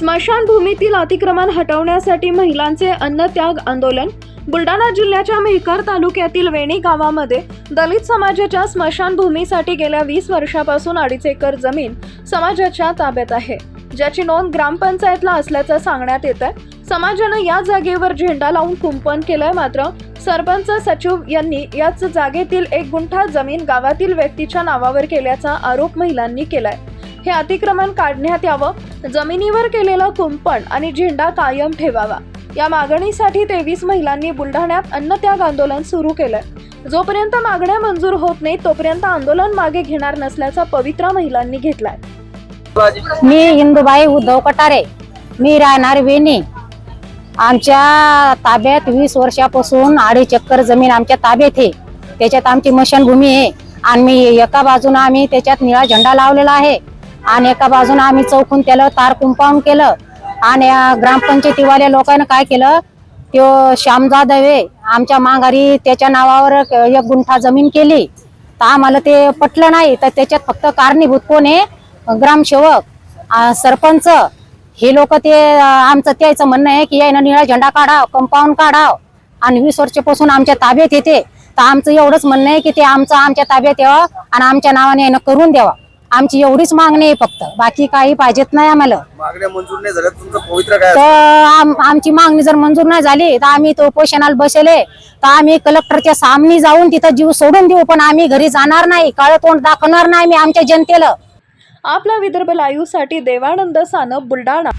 स्मशानभूमीतील अतिक्रमण हटवण्यासाठी महिलांचे अन्नत्याग आंदोलन. बुलढाणा जिल्ह्याच्या मेहकर तालुक्यातील वेणी गावामध्ये दलित समाजाच्या स्मशानभूमीसाठी गेल्या वीस वर्षापासून अडीच एकर जमीन समाजाच्या ताब्यात आहे. ज्याची नोंद ग्रामपंचायतला असल्याचं सांगण्यात येत आहे समाजानं या जागेवर झेंडा लावून कुंपण केलंय मात्र सरपंच सचिव यांनी याच जागेतील एक गुंठा जमीन गावातील व्यक्तीच्या नावावर केल्याचा आरोप महिलांनी केलाय. हे अतिक्रमण काढण्यात यावं जमिनीवर केलेलं कुंपण आणि झेंडा कायम ठेवावा. या मागणीसाठी तेवीस महिलांनी बुलढाण्यात अन्नत्याग आंदोलन सुरू केलंय. जोपर्यंत मागण्या मंजूर होत नाही तोपर्यंत आंदोलन मागे घेणार नसल्याचा पवित्रा महिलांनी घेतलाय. मी इंदुबाई उद्धव कटारे. मी राहणार वेणी. आमच्या ताब्यात वीस वर्षापासून अडीच चक्कर जमीन आमच्या ताब्यात आहे. त्याच्यात आमची मशानभूमी आहे. आणि एका बाजूनं आम्ही त्याच्यात निळा झेंडा लावलेला आहे. आणि एका बाजूनं आम्ही चौकून त्याला तार कुंपाऊंड केलं. आणि ग्रामपंचायतीवाल्या लोकांनी काय केलं त्यो श्याम जाधव आहे आमच्या माघारी त्याच्या नावावर एक गुंठा जमीन केली. तर आम्हाला ते पटलं नाही तर त्याच्यात फक्त कारणीभूत कोण आहे? ग्रामसेवक सरपंच. हे लोक ते आमचं त्याचं म्हणणं आहे की यानं निळा झेंडा काढाव कंपाऊंड काढाव. आणि वीस वर्षापासून आमच्या ताब्यात येते. तर आमचं एवढंच म्हणणं आहे की ते आमचं आमच्या ताब्यात यावं आणि आमच्या नावाने यानं करून द्यावा. आमची एवढीच मागणी आहे फक्त. बाकी काही पाहिजेत नाही आम्हाला. मागण्या मंजूर नाही झाल्या तुमचं पवित्र काय तर आम- आमची मागणी जर मंजूर नाही झाली तर आम्ही तो उपोषणाला बसले. तर आम्ही कलेक्टरच्या सामने जाऊन तिथं जीव सोडून देऊ पण आम्ही घरी जाणार नाही. काळं तोंड दाखवणार नाही मी आमच्या जनतेला. आपला विदर्भ लाईव्हसाठी देवानंद सानप बुलढाणा.